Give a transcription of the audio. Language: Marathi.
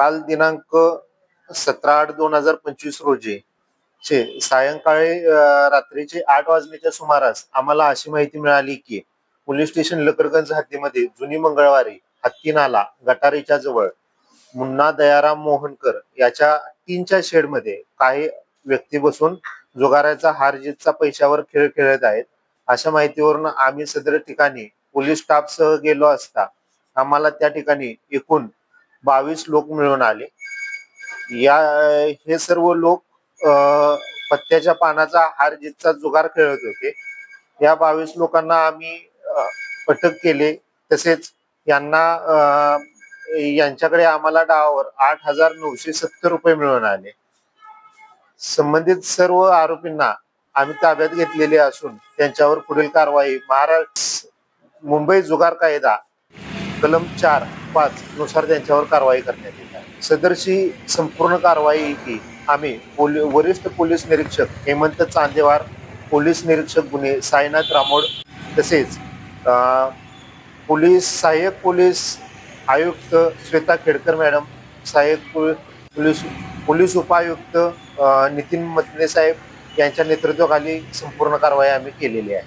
काल दिनांक सतरा आठ दोन हजार पंचवीस रोजी चे सायंकाळी रात्रीचे आठ वाजण्याच्या सुमारास आम्हाला अशी माहिती मिळाली की पोलीस स्टेशन लकरगंज हद्दीमध्ये जुनी मंगळवारी हत्ती नाला गटारीच्या जवळ मुन्ना दयाराम मोहनकर याच्या टीनच्या शेडमध्ये काही व्यक्ती बसून जुगाराचा हार जीतचा पैशावर खेळ खेळत आहेत अशा माहितीवरून आम्ही सदर ठिकाणी पोलीस स्टाफसह गेलो असता आम्हाला त्या ठिकाणी एकूण बावीस लोक मिळून आले. या हे सर्व लोक पत्त्याच्या पानाचा हार जीतचा जुगार खेळत होते या बावीस लोकांना आम्ही अटक केले. तसेच यांना यांच्याकडे आम्हाला डावावर आठ हजार नऊशे सत्तर रुपये मिळून आले. संबंधित सर्व आरोपींना आम्ही ताब्यात घेतलेले असून त्यांच्यावर पुढील कारवाई महाराष्ट्र मुंबई जुगार कायदा कलम चार पाच नुसार त्यांच्यावर कारवाई करण्यात येत आहे संपूर्ण कारवाई ही आम्ही पोली वरिष्ठ पोलीस निरीक्षक हेमंत चांदेवार पोलीस निरीक्षक गुन्हे साईनाथ रामोड तसेच पोलीस सहाय्यक पोलीस आयुक्त श्वेता खेडकर मॅडम सहाय्यक पोलीस पोलीस उपायुक्त नितीन मतने साहेब यांच्या नेतृत्वाखाली संपूर्ण कारवाई आम्ही केलेली आहे.